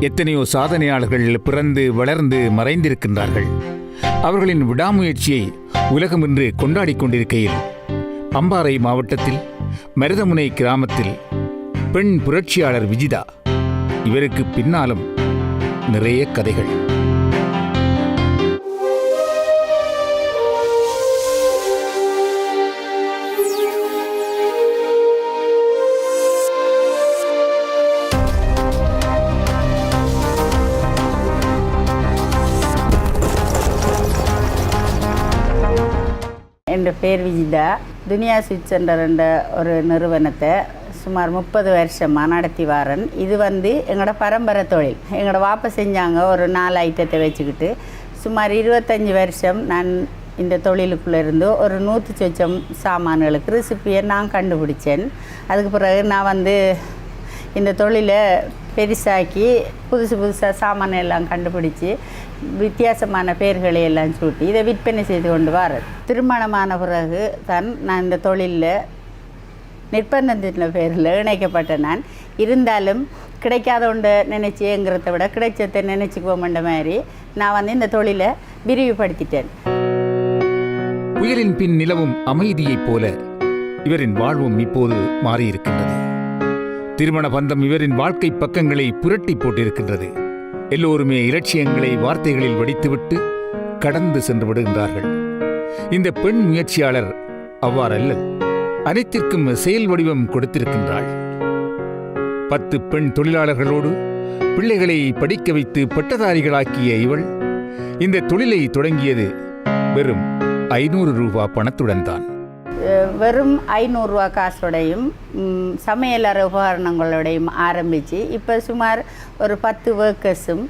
எத்தனையோ சாதனையாளர்கள் பிறந்து வளர்ந்து மறைந்திருக்கின்றார்கள். அவர்களின் விடாமுயற்சியை உலகம் இன்று கொண்டாடி கொண்டிருக்கையில் அம்பாறை மாவட்டத்தில் மருதமுனை கிராமத்தில் பெண் புரட்சியாளர் விஜிதா. இவருக்கு பின்னாலும் நிறைய கதைகள். என்ற பேர் விஜிதா துனியா ஸ்வீட் சென்டர் என்ற ஒரு நிறுவனத்தை சுமார் முப்பது வருஷமாக நடத்தி வாரன். இது வந்து எங்களோட பரம்பரை தொழில். எங்களோட வாப்பை செஞ்சாங்க ஒரு நாலு ஐட்டத்தை வச்சுக்கிட்டு. சுமார் இருபத்தஞ்சி வருஷம் நான் இந்த தொழிலுக்குள்ளே இருந்து ஒரு நூற்றி சொச்சம் சாமான்களுக்கு ரெசிப்பியை நான் கண்டுபிடிச்சேன். அதுக்கு பிறகு நான் வந்து இந்த தொழிலை பெருசாக்கி புதுசு புதுசாக சாமான் எல்லாம் கண்டுபிடிச்சி வித்தியாசமான பெயர்களை எல்லாம் சூட்டி இதை விற்பனை செய்து கொண்டு வர திருமணமான பிறகு தான் நான் இந்த தொழிலில் நிர்பந்தத்தின் பேரில் இணைக்கப்பட்ட நான். இருந்தாலும் கிடைக்காத ஒன்றை நினச்சிங்கிறத விட கிடைச்சதை நினச்சிக்குவோம்ன்ற மாதிரி நான் வந்து இந்த தொழிலை விரிவுபடுத்திட்டேன். புயலின் பின் நிலவும் அமைதியைப் போல இவரின் வாழ்வும் இப்போது மாறியிருக்கின்றது. திருமண பந்தம் இவரின் வாழ்க்கை பக்கங்களை புரட்டி போட்டிருக்கின்றது. எல்லோருமே இலட்சியங்களை வார்த்தைகளில் வடித்துவிட்டு கடந்து சென்று விடுகின்றார்கள். இந்த பெண் முயற்சியாளர் அவ்வாறல்ல அனைத்திற்கும் செயல் வடிவம் கொடுத்திருக்கின்றாள். பத்து பெண் தொழிலாளர்களோடு பிள்ளைகளை படிக்க வைத்து பட்டதாரிகளாக்கிய இவள் இந்த தொழிலை தொடங்கியது வெறும் ஐநூறு ரூபா பணத்துடன் தான். வெறும் ஐநூறுரூவா காசோடையும் சமையலறை உபகரணங்களோடையும் ஆரம்பித்து இப்போ சுமார் ஒரு பத்து ஒர்க்கர்ஸும்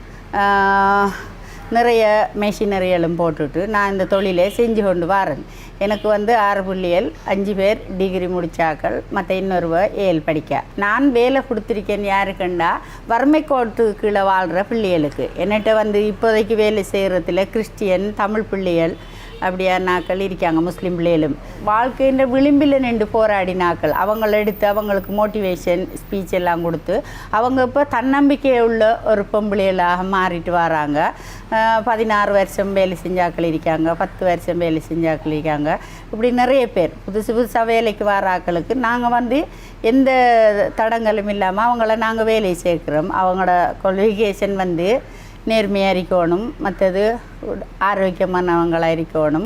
நிறைய மெஷினரிகளும் போட்டுட்டு நான் இந்த தொழிலை செஞ்சு கொண்டு வரேன். எனக்கு வந்து ஆறு புள்ளியல் அஞ்சு பேர் டிகிரி முடித்தாக்கள் மற்ற இன்னொருவ ஏழு படிக்க. நான் வேலை கொடுத்துருக்கேன் யாருக்குண்டா? வறுமை கோட்டு கீழே வாழ்கிற பிள்ளைகளுக்கு. என்னட்ட வந்து இப்போதைக்கு வேலை செய்கிறதுல கிறிஸ்டியன் தமிழ் பிள்ளைகள் அப்படியா நாக்கள் இருக்காங்க முஸ்லீம் பிள்ளைகளும். வாழ்க்கையின் விளிம்பில் நின்று போராடினாக்கள் அவங்கள எடுத்து அவங்களுக்கு மோட்டிவேஷன் ஸ்பீச் எல்லாம் கொடுத்து அவங்க இப்போ தன்னம்பிக்கை உள்ள ஒரு பொம்பளைகளாக மாறிட்டு வராங்க. பதினாறு வருஷம் வேலை செஞ்சாக்கள் இருக்காங்க பத்து வருஷம் வேலை செஞ்சாக்கள் இருக்காங்க. இப்படி நிறைய பேர் புதுசு புதுசாக வேலைக்கு வர ஆக்களுக்கு நாங்கள் வந்து எந்த தடங்களும் இல்லாமல் அவங்கள நாங்கள் வேலை சேர்க்குறோம். அவங்களோட குவாலிஃபிகேஷன் வந்து நேர்மையாக இருக்கணும். மற்றது ஆரோக்கியமானவங்களாக இருக்கணும்.